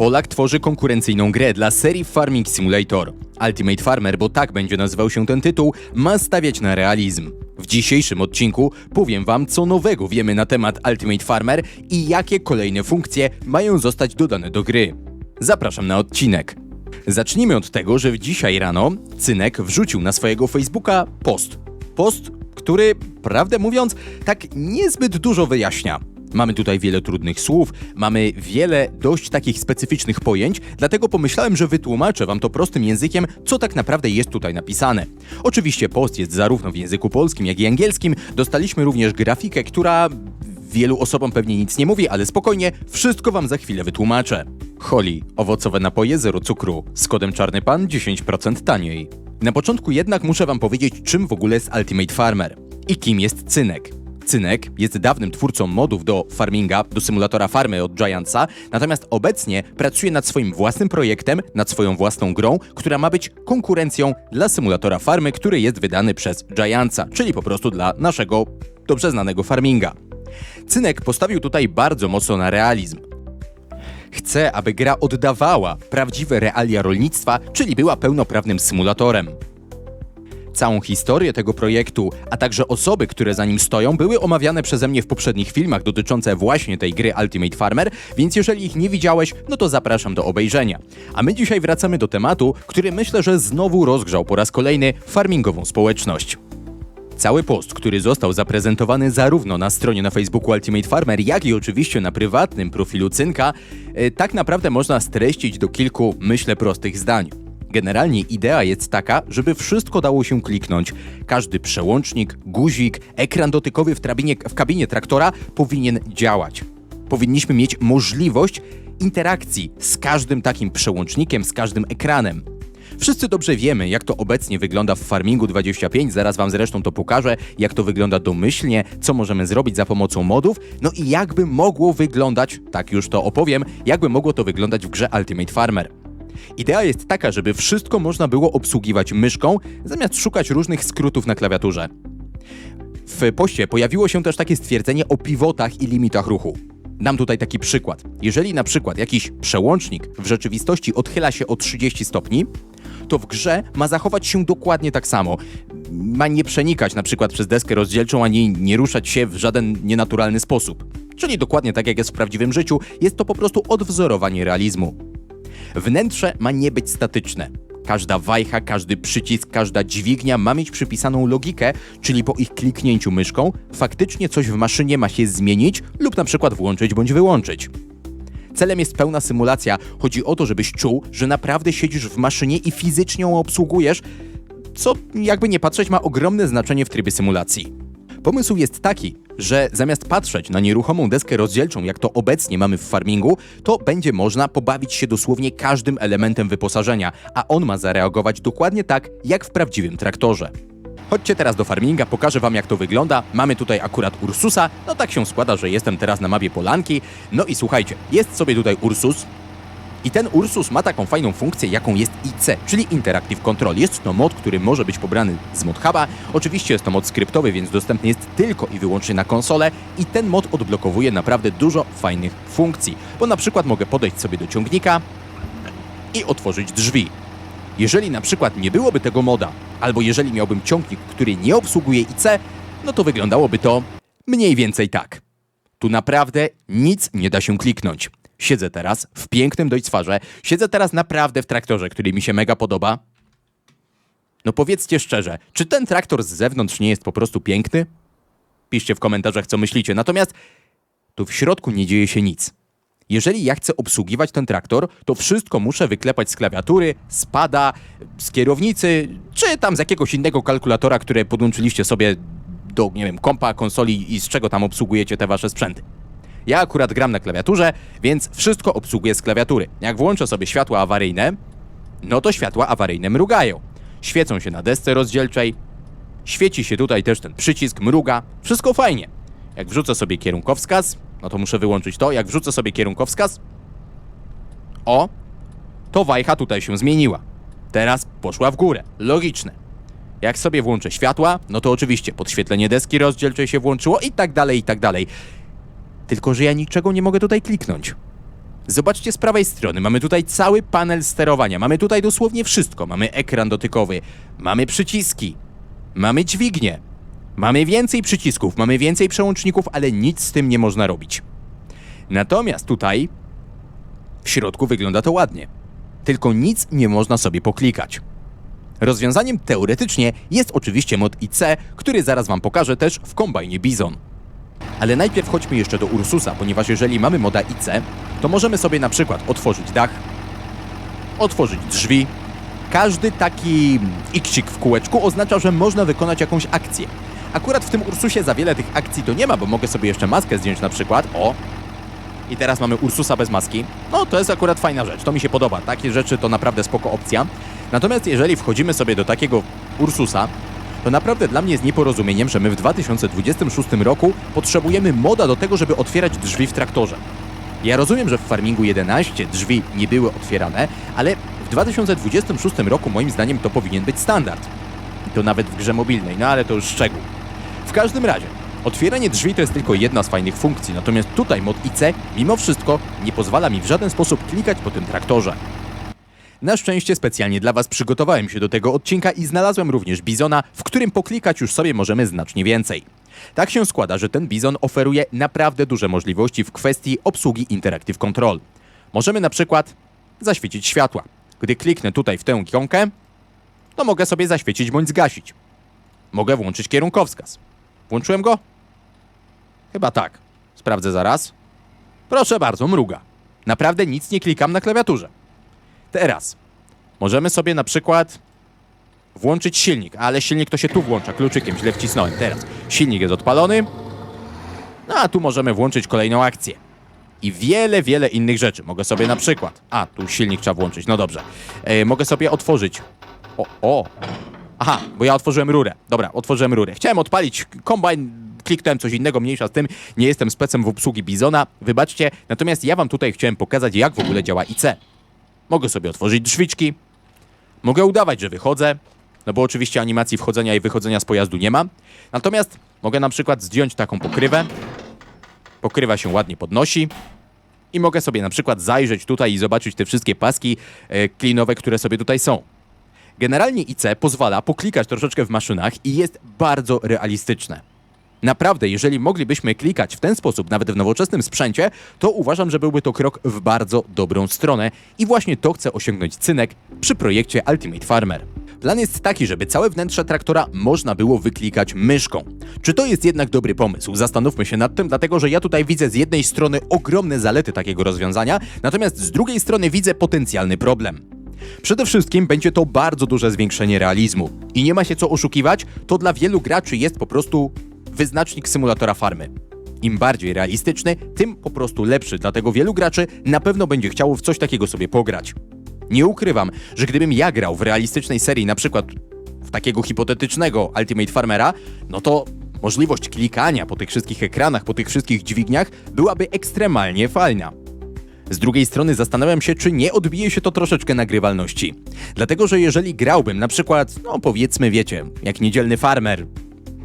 Polak tworzy konkurencyjną grę dla serii Farming Simulator. Ultimate Farmer, bo tak będzie nazywał się ten tytuł, ma stawiać na realizm. W dzisiejszym odcinku powiem Wam, co nowego wiemy na temat Ultimate Farmer i jakie kolejne funkcje mają zostać dodane do gry. Zapraszam na odcinek. Zacznijmy od tego, że dzisiaj rano Cynek wrzucił na swojego Facebooka post. Post, który, prawdę mówiąc, tak niezbyt dużo wyjaśnia. Mamy tutaj wiele trudnych słów, mamy wiele dość takich specyficznych pojęć, dlatego pomyślałem, że wytłumaczę Wam to prostym językiem, co tak naprawdę jest tutaj napisane. Oczywiście post jest zarówno w języku polskim, jak i angielskim. Dostaliśmy również grafikę, która wielu osobom pewnie nic nie mówi, ale spokojnie, wszystko Wam za chwilę wytłumaczę. Holi, owocowe napoje zero cukru, z kodem czarny pan 10% taniej. Na początku jednak muszę Wam powiedzieć, czym w ogóle jest Ultimate Farmer i kim jest Cynek. Cynek jest dawnym twórcą modów do farminga, do symulatora farmy od Giantsa, natomiast obecnie pracuje nad swoim własnym projektem, nad swoją własną grą, która ma być konkurencją dla symulatora farmy, który jest wydany przez Giantsa, czyli po prostu dla naszego dobrze znanego farminga. Cynek postawił tutaj bardzo mocno na realizm. Chce, aby gra oddawała prawdziwe realia rolnictwa, czyli była pełnoprawnym symulatorem. Całą historię tego projektu, a także osoby, które za nim stoją, były omawiane przeze mnie w poprzednich filmach dotyczące właśnie tej gry Ultimate Farmer, więc jeżeli ich nie widziałeś, no to zapraszam do obejrzenia. A my dzisiaj wracamy do tematu, który myślę, że znowu rozgrzał po raz kolejny farmingową społeczność. Cały post, który został zaprezentowany zarówno na stronie na Facebooku Ultimate Farmer, jak i oczywiście na prywatnym profilu Cynka, e, tak naprawdę można streścić do kilku, myślę, prostych zdań. Generalnie idea jest taka, żeby wszystko dało się kliknąć. Każdy przełącznik, guzik, ekran dotykowy w, trabinie, w kabinie traktora powinien działać. Powinniśmy mieć możliwość interakcji z każdym takim przełącznikiem, z każdym ekranem. Wszyscy dobrze wiemy, jak to obecnie wygląda w Farmingu 25, zaraz Wam zresztą to pokażę, jak to wygląda domyślnie, co możemy zrobić za pomocą modów, no i jakby mogło wyglądać, tak już to opowiem, jakby mogło to wyglądać w grze Ultimate Farmer. Idea jest taka, żeby wszystko można było obsługiwać myszką, zamiast szukać różnych skrótów na klawiaturze. W poście pojawiło się też takie stwierdzenie o pivotach i limitach ruchu. Dam tutaj taki przykład. Jeżeli na przykład jakiś przełącznik w rzeczywistości odchyla się o 30 stopni, to w grze ma zachować się dokładnie tak samo. Ma nie przenikać na przykład przez deskę rozdzielczą, ani nie ruszać się w żaden nienaturalny sposób. Czyli dokładnie tak jak jest w prawdziwym życiu, jest to po prostu odwzorowanie realizmu. Wnętrze ma nie być statyczne. Każda wajcha, każdy przycisk, każda dźwignia ma mieć przypisaną logikę, czyli po ich kliknięciu myszką faktycznie coś w maszynie ma się zmienić lub na przykład włączyć bądź wyłączyć. Celem jest pełna symulacja. Chodzi o to, żebyś czuł, że naprawdę siedzisz w maszynie i fizycznie ją obsługujesz, co jakby nie patrzeć ma ogromne znaczenie w trybie symulacji. Pomysł jest taki, że zamiast patrzeć na nieruchomą deskę rozdzielczą, jak to obecnie mamy w farmingu, to będzie można pobawić się dosłownie każdym elementem wyposażenia, a on ma zareagować dokładnie tak, jak w prawdziwym traktorze. Chodźcie teraz do farminga, pokażę wam jak to wygląda. Mamy tutaj akurat Ursusa, no tak się składa, że jestem teraz na mapie Polanki. No i słuchajcie, jest sobie tutaj Ursus, i ten Ursus ma taką fajną funkcję, jaką jest IC, czyli Interactive Control. Jest to mod, który może być pobrany z mod huba. Oczywiście jest to mod skryptowy, więc dostępny jest tylko i wyłącznie na konsolę i ten mod odblokowuje naprawdę dużo fajnych funkcji. Bo na przykład mogę podejść sobie do ciągnika i otworzyć drzwi. Jeżeli na przykład nie byłoby tego moda, albo jeżeli miałbym ciągnik, który nie obsługuje IC, no to wyglądałoby to mniej więcej tak. Tu naprawdę nic nie da się kliknąć. Siedzę teraz w pięknym Deutzfarze, siedzę teraz naprawdę w traktorze, który mi się mega podoba. No powiedzcie szczerze, czy ten traktor z zewnątrz nie jest po prostu piękny? Piszcie w komentarzach, co myślicie. Natomiast tu w środku nie dzieje się nic. Jeżeli ja chcę obsługiwać ten traktor, to wszystko muszę wyklepać z klawiatury, z pada, z kierownicy, czy tam z jakiegoś innego kalkulatora, które podłączyliście sobie do, nie wiem, kompa, konsoli i z czego tam obsługujecie te wasze sprzęty. Ja akurat gram na klawiaturze, więc wszystko obsługuję z klawiatury. Jak włączę sobie światła awaryjne, no to światła awaryjne mrugają. Świecą się na desce rozdzielczej, świeci się tutaj też ten przycisk, mruga, wszystko fajnie. Jak wrzucę sobie kierunkowskaz, no to muszę wyłączyć to, jak wrzucę sobie kierunkowskaz, o, to wajcha tutaj się zmieniła. Teraz poszła w górę, logiczne. Jak sobie włączę światła, no to oczywiście podświetlenie deski rozdzielczej się włączyło i tak dalej, i tak dalej. Tylko, że ja niczego nie mogę tutaj kliknąć. Zobaczcie z prawej strony, mamy tutaj cały panel sterowania, mamy tutaj dosłownie wszystko. Mamy ekran dotykowy, mamy przyciski, mamy dźwignię, mamy więcej przycisków, mamy więcej przełączników, ale nic z tym nie można robić. Natomiast tutaj w środku wygląda to ładnie. Tylko nic nie można sobie poklikać. Rozwiązaniem teoretycznie jest oczywiście mod IC, który zaraz Wam pokażę też w kombajnie Bizon. Ale najpierw chodźmy jeszcze do Ursusa, ponieważ jeżeli mamy moda IC, to możemy sobie na przykład otworzyć dach, otworzyć drzwi. Każdy taki iksik w kółeczku oznacza, że można wykonać jakąś akcję. Akurat w tym Ursusie za wiele tych akcji to nie ma, bo mogę sobie jeszcze maskę zdjąć na przykład. O! I teraz mamy Ursusa bez maski. No to jest akurat fajna rzecz, to mi się podoba. Takie rzeczy to naprawdę spoko opcja. Natomiast jeżeli wchodzimy sobie do takiego Ursusa, to naprawdę dla mnie jest nieporozumieniem, że my w 2026 roku potrzebujemy moda do tego, żeby otwierać drzwi w traktorze. Ja rozumiem, że w Farmingu 11 drzwi nie były otwierane, ale w 2026 roku moim zdaniem to powinien być standard. I to nawet w grze mobilnej, no ale to już szczegół. W każdym razie, otwieranie drzwi to jest tylko jedna z fajnych funkcji, natomiast tutaj mod IC mimo wszystko nie pozwala mi w żaden sposób klikać po tym traktorze. Na szczęście specjalnie dla Was przygotowałem się do tego odcinka i znalazłem również Bizona, w którym poklikać już sobie możemy znacznie więcej. Tak się składa, że ten Bizon oferuje naprawdę duże możliwości w kwestii obsługi Interactive Control. Możemy na przykład zaświecić światła. Gdy kliknę tutaj w tę ikonkę, to mogę sobie zaświecić bądź zgasić. Mogę włączyć kierunkowskaz. Włączyłem go? Chyba tak. Sprawdzę zaraz. Proszę bardzo, mruga. Naprawdę nic nie klikam na klawiaturze. Teraz możemy sobie na przykład włączyć silnik, ale silnik to się tu włącza kluczykiem, źle wcisnąłem. Teraz silnik jest odpalony, no a tu możemy włączyć kolejną akcję. I wiele, wiele innych rzeczy. Mogę sobie na przykład. A, tu silnik trzeba włączyć, no dobrze. E, mogę sobie otworzyć. O, o. Aha, bo ja otworzyłem rurę. Dobra, otworzyłem rurę. Chciałem odpalić kombajn, kliknąłem coś innego, mniejsza z tym. Nie jestem specem w obsługi Bizona, wybaczcie. Natomiast ja wam tutaj chciałem pokazać, jak w ogóle działa IC. Mogę sobie otworzyć drzwiczki. Mogę udawać, że wychodzę. No bo oczywiście animacji wchodzenia i wychodzenia z pojazdu nie ma. Natomiast mogę na przykład zdjąć taką pokrywę. Pokrywa się ładnie podnosi. I mogę sobie na przykład zajrzeć tutaj i zobaczyć te wszystkie paski e, klinowe, które sobie tutaj są. Generalnie IC pozwala poklikać troszeczkę w maszynach i jest bardzo realistyczne. Naprawdę, jeżeli moglibyśmy klikać w ten sposób, nawet w nowoczesnym sprzęcie, to uważam, że byłby to krok w bardzo dobrą stronę i właśnie to chce osiągnąć Cynek przy projekcie Ultimate Farmer. Plan jest taki, żeby całe wnętrze traktora można było wyklikać myszką. Czy to jest jednak dobry pomysł? Zastanówmy się nad tym, dlatego że ja tutaj widzę z jednej strony ogromne zalety takiego rozwiązania, natomiast z drugiej strony widzę potencjalny problem. Przede wszystkim będzie to bardzo duże zwiększenie realizmu. I nie ma się co oszukiwać, to dla wielu graczy jest po prostu wyznacznik symulatora farmy. Im bardziej realistyczny, tym po prostu lepszy, dlatego wielu graczy na pewno będzie chciało w coś takiego sobie pograć. Nie ukrywam, że gdybym ja grał w realistycznej serii, na przykład w takiego hipotetycznego Ultimate Farmera, no to możliwość klikania po tych wszystkich ekranach, po tych wszystkich dźwigniach byłaby ekstremalnie fajna. Z drugiej strony zastanawiam się, czy nie odbije się to troszeczkę nagrywalności. Dlatego, że jeżeli grałbym na przykład, no powiedzmy wiecie, jak niedzielny farmer,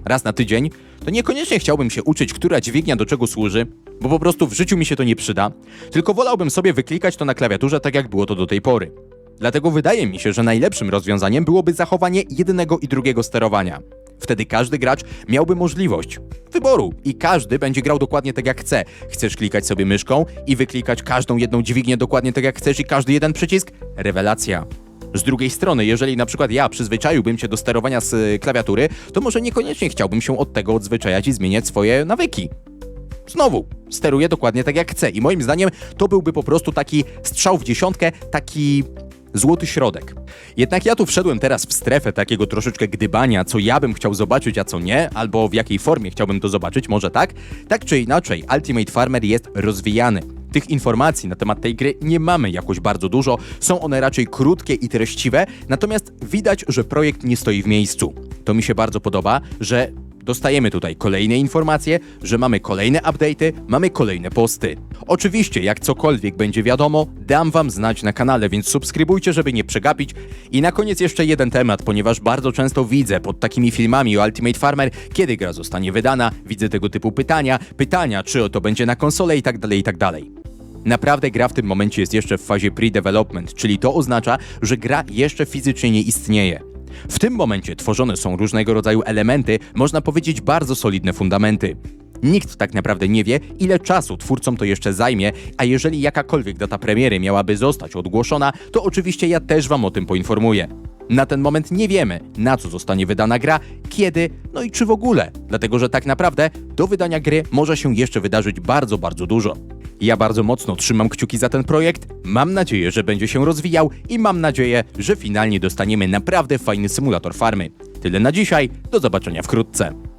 raz na tydzień, to niekoniecznie chciałbym się uczyć, która dźwignia do czego służy, bo po prostu w życiu mi się to nie przyda, tylko wolałbym sobie wyklikać to na klawiaturze tak jak było to do tej pory. Dlatego wydaje mi się, że najlepszym rozwiązaniem byłoby zachowanie jednego i drugiego sterowania. Wtedy każdy gracz miałby możliwość wyboru i każdy będzie grał dokładnie tak jak chce. Chcesz klikać sobie myszką i wyklikać każdą jedną dźwignię dokładnie tak jak chcesz i każdy jeden przycisk? Rewelacja. Z drugiej strony, jeżeli na przykład ja przyzwyczaiłbym się do sterowania z y, klawiatury, to może niekoniecznie chciałbym się od tego odzwyczajać i zmieniać swoje nawyki. Znowu, steruję dokładnie tak jak chcę i moim zdaniem to byłby po prostu taki strzał w dziesiątkę, taki złoty środek. Jednak ja tu wszedłem teraz w strefę takiego troszeczkę gdybania, co ja bym chciał zobaczyć, a co nie, albo w jakiej formie chciałbym to zobaczyć, może tak? Tak czy inaczej, Ultimate Farmer jest rozwijany. Tych informacji na temat tej gry nie mamy jakoś bardzo dużo, są one raczej krótkie i treściwe, natomiast widać, że projekt nie stoi w miejscu. To mi się bardzo podoba, że dostajemy tutaj kolejne informacje, że mamy kolejne update'y, mamy kolejne posty. Oczywiście, jak cokolwiek będzie wiadomo, dam wam znać na kanale, więc subskrybujcie, żeby nie przegapić. I na koniec jeszcze jeden temat, ponieważ bardzo często widzę pod takimi filmami o Ultimate Farmer, kiedy gra zostanie wydana, widzę tego typu pytania, pytania, czy to będzie na konsolę i tak dalej, i tak dalej. Naprawdę gra w tym momencie jest jeszcze w fazie pre-development, czyli to oznacza, że gra jeszcze fizycznie nie istnieje. W tym momencie tworzone są różnego rodzaju elementy, można powiedzieć bardzo solidne fundamenty. Nikt tak naprawdę nie wie, ile czasu twórcom to jeszcze zajmie, a jeżeli jakakolwiek data premiery miałaby zostać ogłoszona, to oczywiście ja też Wam o tym poinformuję. Na ten moment nie wiemy, na co zostanie wydana gra, kiedy, no i czy w ogóle, dlatego że tak naprawdę do wydania gry może się jeszcze wydarzyć bardzo, bardzo dużo. Ja bardzo mocno trzymam kciuki za ten projekt, mam nadzieję, że będzie się rozwijał i mam nadzieję, że finalnie dostaniemy naprawdę fajny symulator farmy. Tyle na dzisiaj, do zobaczenia wkrótce.